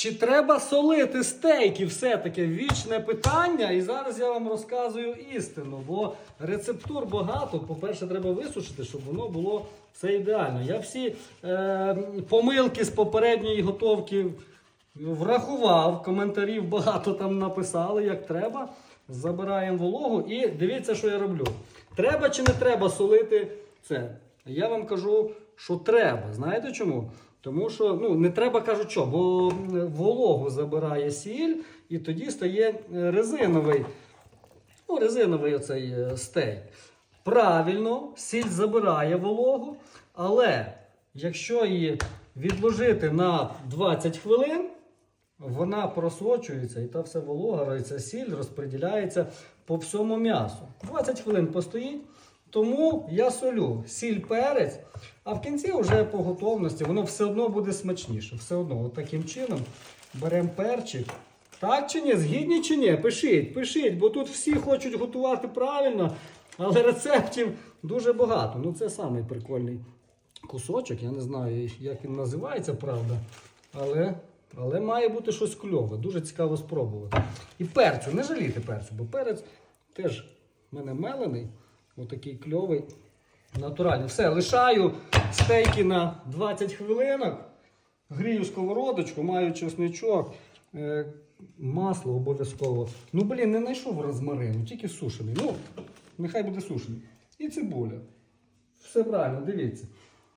Чи треба солити стейки? Все-таки вічне питання. І зараз я вам розказую істину. Бо рецептур багато. По-перше, треба висушити, щоб воно було все ідеально. Я всі е, помилки з попередньої готовки врахував. Коментарів багато там написали, як треба. Забираємо вологу і дивіться, що я роблю. Треба чи не треба солити це? Я вам кажу, що треба. Знаєте чому? Тому що ну, не треба кажу, що, бо вологу забирає сіль, і тоді стає е, резиновий, ну, резиновий оцей е, стейк. Правильно, сіль забирає вологу, але якщо її відложити на 20 хвилин, вона просочується і та вся волога, ця сіль розподіляється по всьому м'ясу. 20 хвилин постоїть, тому я солю сіль перець, а в кінці вже по готовності воно все одно буде смачніше. Все одно, от таким чином беремо перчик. Так чи ні? Згідні чи ні? Пишіть, пишіть, бо тут всі хочуть готувати правильно, але рецептів дуже багато. Ну це самий прикольний кусочок. Я не знаю, як він називається, правда. Але, але має бути щось кльове. Дуже цікаво спробувати. І перцю, не жалійте перцю, бо перець теж в мене мелений, отакий кльовий, натуральний. Все, лишаю стейки на 20 хвилинок. Грію сковородочку, маю чесничок, е, масло обов'язково. Ну, блін, не знайшов розмарину, тільки сушений. Ну, нехай буде сушений. І цибуля. Все правильно, дивіться.